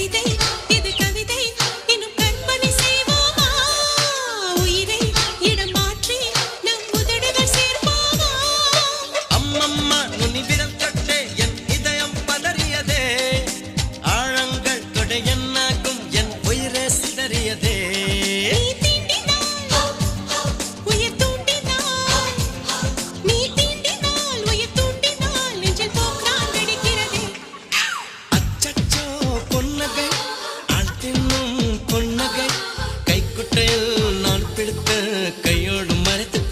anything. கையோடும் மறைத்துக்